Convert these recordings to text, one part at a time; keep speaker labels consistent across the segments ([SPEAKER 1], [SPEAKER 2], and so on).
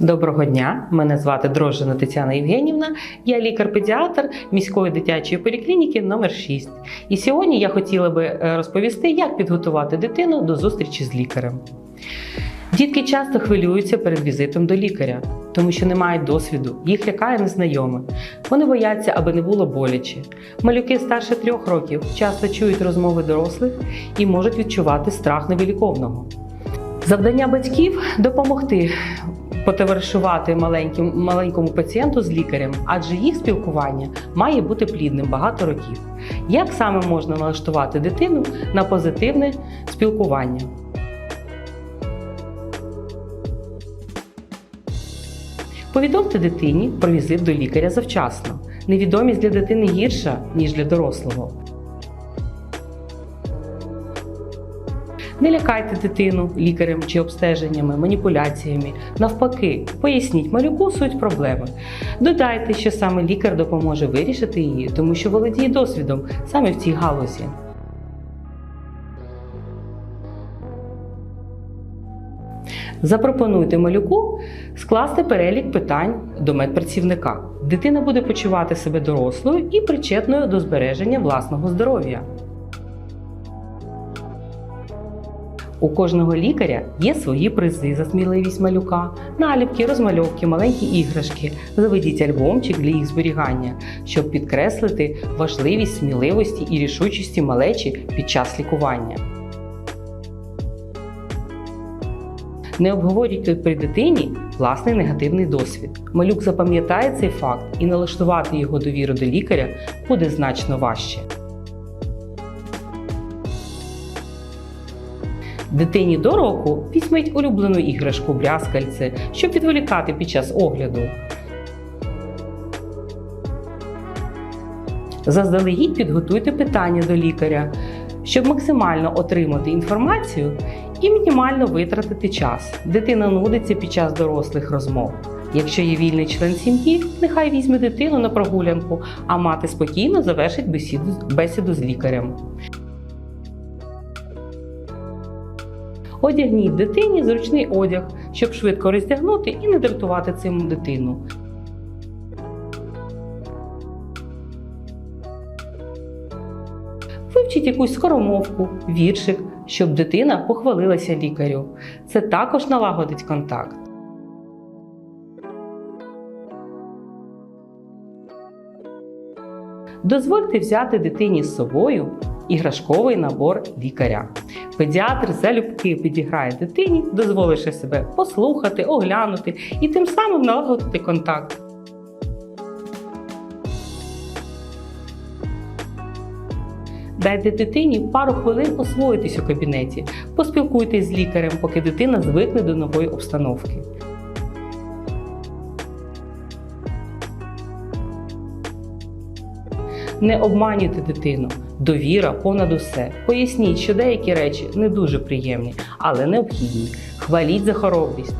[SPEAKER 1] Доброго дня, мене звати Дрожжина Тетяна Євгенівна. Я лікар-педіатр міської дитячої поліклініки номер 6 І сьогодні я хотіла би е, розповісти, як підготувати дитину до зустрічі з лікарем. Дітки часто хвилюються перед візитом до лікаря, тому що не мають досвіду, їх лякає незнайоме. Вони бояться, аби не було боляче. Малюки старше трьох років часто чують розмови дорослих і можуть відчувати страх невиліковного. Завдання батьків допомогти потоваришувати маленьким, маленькому пацієнту з лікарем, адже їх спілкування має бути плідним багато років. Як саме можна налаштувати дитину на позитивне спілкування? Повідомте дитині про візит до лікаря завчасно. Невідомість для дитини гірша, ніж для дорослого. Не лякайте дитину лікарем чи обстеженнями, маніпуляціями. Навпаки, поясніть малюку суть проблеми. Додайте, що саме лікар допоможе вирішити її, тому що володіє досвідом саме в цій галузі. Запропонуйте малюку скласти перелік питань до медпрацівника. Дитина буде почувати себе дорослою і причетною до збереження власного здоров'я. У кожного лікаря є свої призи за сміливість малюка, наліпки, розмальовки, маленькі іграшки. Заведіть альбомчик для їх зберігання, щоб підкреслити важливість сміливості і рішучості малечі під час лікування. Не обговорюйте при дитині власний негативний досвід. Малюк запам'ятає цей факт і налаштувати його довіру до лікаря буде значно важче. Дитині до року візьміть улюблену іграшку брязкальце, щоб відволікати під час огляду. Заздалегідь підготуйте питання до лікаря, щоб максимально отримати інформацію і мінімально витратити час. Дитина нудиться під час дорослих розмов. Якщо є вільний член сім'ї, нехай візьме дитину на прогулянку, а мати спокійно завершить бесіду, бесіду з лікарем. Одягніть дитині зручний одяг, щоб швидко роздягнути і не дратувати цим дитину. Вивчіть якусь скоромовку, віршик, щоб дитина похвалилася лікарю. Це також налагодить контакт. Дозвольте взяти дитині з собою іграшковий набор лікаря. Педіатр залюбки підіграє дитині, дозволивши себе послухати, оглянути і тим самим налагодити контакт. Дайте дитині пару хвилин освоїтись у кабінеті, поспілкуйтесь з лікарем, поки дитина звикне до нової обстановки. Не обманюйте дитину. Довіра понад усе. Поясніть, що деякі речі не дуже приємні, але необхідні. Хваліть за хоробрість.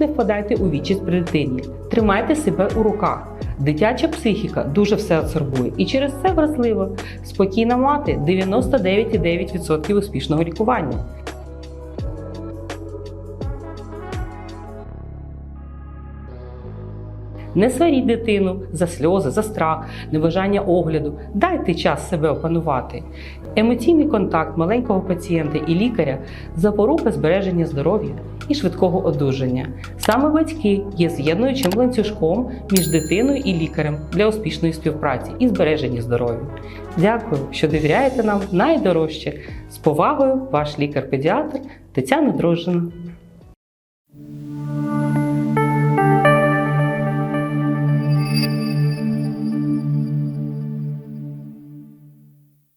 [SPEAKER 1] Не впадайте у відчість при дитині. Тримайте себе у руках. Дитяча психіка дуже все абсорбує і через це вразливо. Спокійна мати 99,9% успішного лікування. Не сваріть дитину за сльози, за страх, небажання огляду. Дайте час себе опанувати. Емоційний контакт маленького пацієнта і лікаря запорука збереження здоров'я і швидкого одужання. Саме батьки є з'єднуючим ланцюжком між дитиною і лікарем для успішної співпраці і збереження здоров'я. Дякую, що довіряєте нам найдорожче. З повагою, ваш лікар-педіатр Тетяна Дрожжина.